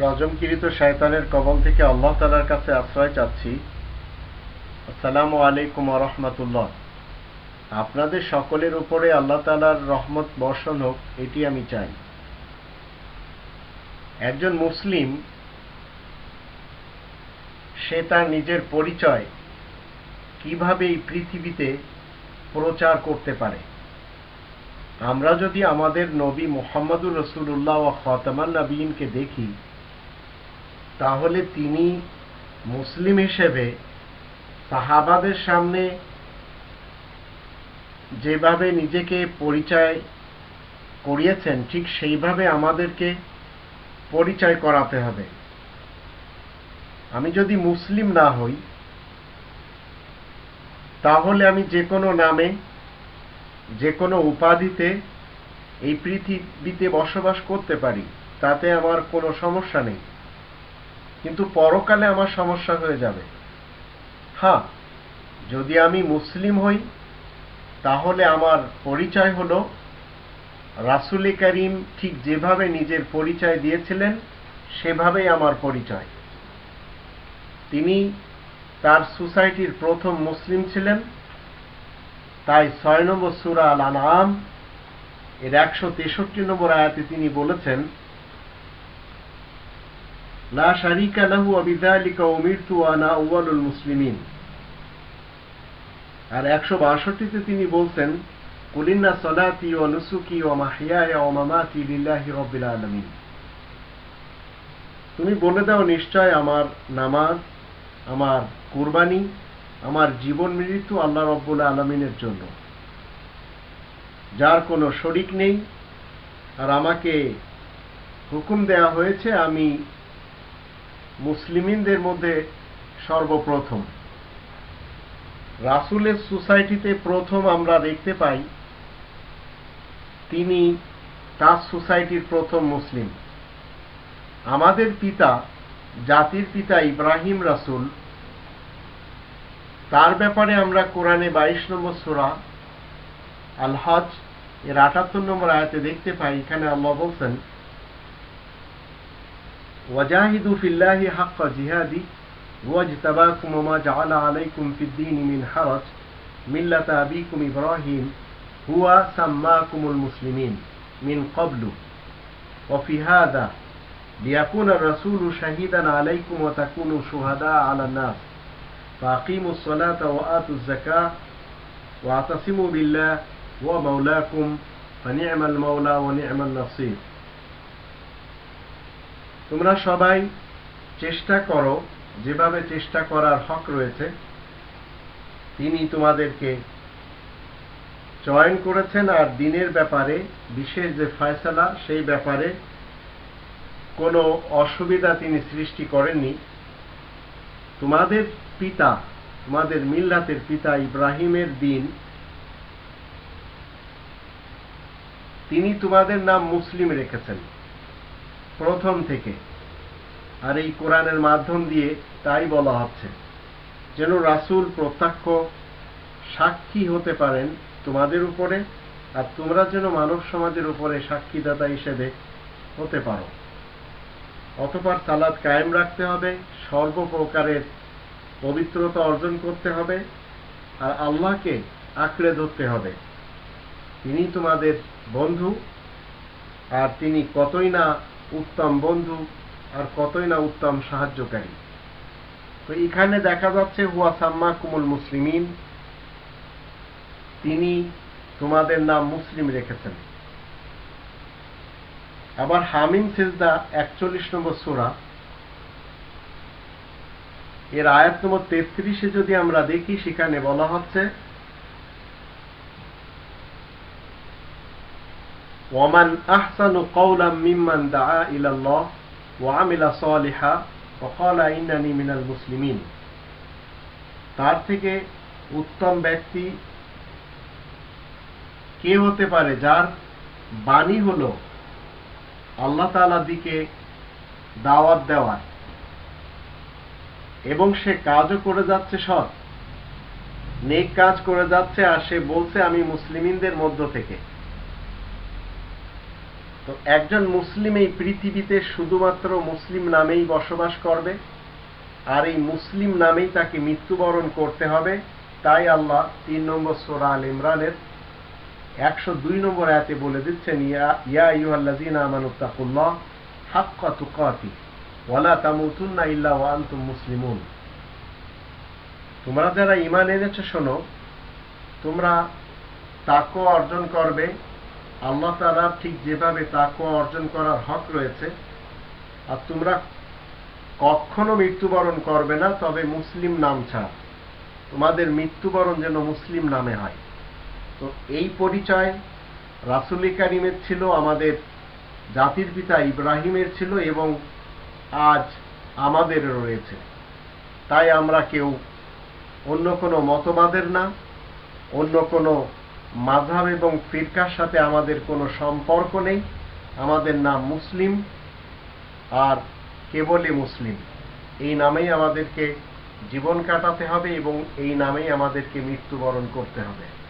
রজমকিরিত শয়তানের কবল থেকে আল্লাহ তালার কাছে আশ্রয় চাচ্ছি। আসসালামু আলাইকুম রহমতুল্লাহ। আপনাদের সকলের উপরে আল্লাহ তালার রহমত বর্ষণ হোক, এটি আমি চাই। একজন মুসলিম, সে তার নিজের পরিচয় কীভাবে এই পৃথিবীতে প্রচার করতে পারে? আমরা যদি আমাদের নবী মোহাম্মদুর রসুল্লাহ ও খতামান নবীনকে দেখি তাহলে তিনি মুসলিম হিসেবে সাহাবাদের সামনে যেভাবে নিজেকে পরিচয় করিয়েছেন, ঠিক সেইভাবে আমাদেরকে পরিচয় করাতে হবে। আমি যদি মুসলিম না হই, তাহলে আমি যে কোনো নামে, যে কোনো উপাধিতে এই পৃথিবীতে বসবাস করতে পারি। তাতে আমার কোনো সমস্যা নেই। কিন্তু পরকালে আমার সমস্যা হয়ে যাবে। হ্যাঁ যদি আমি মুসলিম হই, তাহলে আমার পরিচয় হলো রাসুল করিম ঠিক যেভাবে নিজের পরিচয় দিয়েছিলেন, সেভাবেই আমার পরিচয়। তিনি তার সোসাইটির প্রথম মুসলিম ছিলেন। তাই ছয় নম্বর সুরা আল আনাম এর একশো তেষট্টি নম্বর আয়াতে তিনি বলেছেন লা শারিকা লাহু আবিদালিকা উমিরতু আনা আউয়ালুল মুসলিমিন আর একশো বাষট্টিতে তিনি বলছেন কুলিন্না সলাতি ও নুসুকি ও মাহিয়ায়া ও মামাতি লিল্লাহি রব্বিল আলামিন। তুমি বলে দাও নিশ্চয় আমার নামাজ, আমার কুরবানি, আমার জীবন মৃত্যু আল্লাহ রব্বুল আলমিনের জন্য। যার কোনো শরিক নেই। আর আমাকে হুকুম দেয়া হয়েছে, আমি মুসলিমিনদের মধ্যে সর্বপ্রথম। রাসুলের সোসাইটিতে প্রথম আমরা দেখতে পাই, তিনি তার সোসাইটির প্রথম মুসলিম। আমাদের পিতা, জাতির পিতা ইব্রাহিম রাসুল, তার ব্যাপারে আমরা কোরআনে বাইশ নম্বর সোরা আল এর আটাত্তর নম্বর আয়াতে দেখতে পাই, এখানে আল্লাহ বলছেন وجاهدوا في الله حق جهاده هو اجتباكم وما جعل عليكم في الدين من حرج. ملة أبيكم إبراهيم هو سماكم المسلمين من قبل. وفي هذا ليكون الرسول شهيدا عليكم وتكونوا شهداء على الناس. فأقيموا الصلاة وآتوا الزكاة واعتصموا بالله هو مولاكم فنعم المولى ونعم النصير. তোমরা সবাই চেষ্টা করো, যেভাবে চেষ্টা করার হক রয়েছে, তিনি তোমাদেরকে চয়ন করেছেন আর দিনের ব্যাপারে, বিশেষ যে ফয়সালা, সেই ব্যাপারে কোনো অসুবিধা তিনি সৃষ্টি করেননি। তোমাদের পিতা, তোমাদের মিল্লাতের পিতা ইব্রাহিমের দিন, তিনি তোমাদের নাম মুসলিম রেখেছেন। প্রথম থেকে। আর এই কোরআনের মাধ্যম দিয়ে তাই বলা হচ্ছে, যেন রাসুল প্রত্যক্ষ সাক্ষী হতে পারেন তোমাদের উপরে, আর তোমরা যেন মানব সমাজের উপরে সাক্ষীদাতা হিসেবে হতে পারো। অতপর সালাদ কায়েম রাখতে হবে, সর্বপ্রকারের পবিত্রতা অর্জন করতে হবে, আর আল্লাহকে আঁকড়ে ধরতে হবে। তিনি তোমাদের বন্ধু, আর তিনি কতই না উত্তম বন্ধু আর কতই না উত্তম সাহায্যকারী। তো এখানে দেখা যাচ্ছে, হুয়া সাম্মা কুমুল মুসলিমিন, তিনি তোমাদের নাম মুসলিম রেখেছেন। আবার হামিম সেজদা একচল্লিশ নম্বর সোরা, এর আয়াত নম্বর তেত্রিশে যদি আমরা দেখি, সেখানে বলা হচ্ছে ওয়ামান আহসানু কওলাম মিম্মান দাআ ইলাল্লাহ ওয়া আমিলা সালিহা ওয়া ক্বালা ইন্নানি মুসলিমিন। তার থেকে উত্তম ব্যক্তি কে হতে পারে যার বাণী হলো আল্লাহ তাআলার দিকে দাওয়াত দেওয়ার এবং সে কাজও করে যাচ্ছে সৎ, নেক কাজ করে যাচ্ছে আর সে বলছে, আমি মুসলিমিনদের মধ্য থেকে। তো একজন মুসলিম এই পৃথিবীতে শুধুমাত্র মুসলিম নামেই বসবাস করবে, আর এই মুসলিম নামেই তাকে মৃত্যুবরণ করতে হবে। তাই আল্লাহ তিন নম্বর সোরা আল ইমরানের একশো দুই নম্বর আয়াতে বলে দিচ্ছেন, ইয়া ইয়া ইউহাল্লাযীনা আমানুত্তাকুল্লাহ হাক্কা তুকাতি ওয়ালা তামুতুন্না ইল্লা ওয়া আনতুম মুসলিমুন। তোমরা যারা ঈমান এনেছো, শোনো, তোমরা তাকও অর্জন করবে আল্লাহ তাআলা ঠিক যেভাবে তাকওয়া অর্জন করার হক রয়েছে, আর তোমরা কখনো মৃত্যুবরণ করবে না, তবে মুসলিম নাম ছাড়া। তোমাদের মৃত্যুবরণ যেন মুসলিম নামে হয়। তো এই পরিচয় রাসুল কারিমের ছিল, আমাদের জাতির পিতা ইব্রাহিমের ছিল, এবং আজ আমাদের রয়েছে। তাই আমরা কেউ অন্য কোনো মতবাদের না, অন্য কোনো মাঝহাব এবং ফিরকার সাথে আমাদের কোনো সম্পর্ক নেই। আমাদের নাম মুসলিম আর কেবলই মুসলিম। এই নামেই আমাদেরকে জীবন কাটাতে হবে এবং এই নামেই আমাদেরকে মৃত্যুবরণ করতে হবে।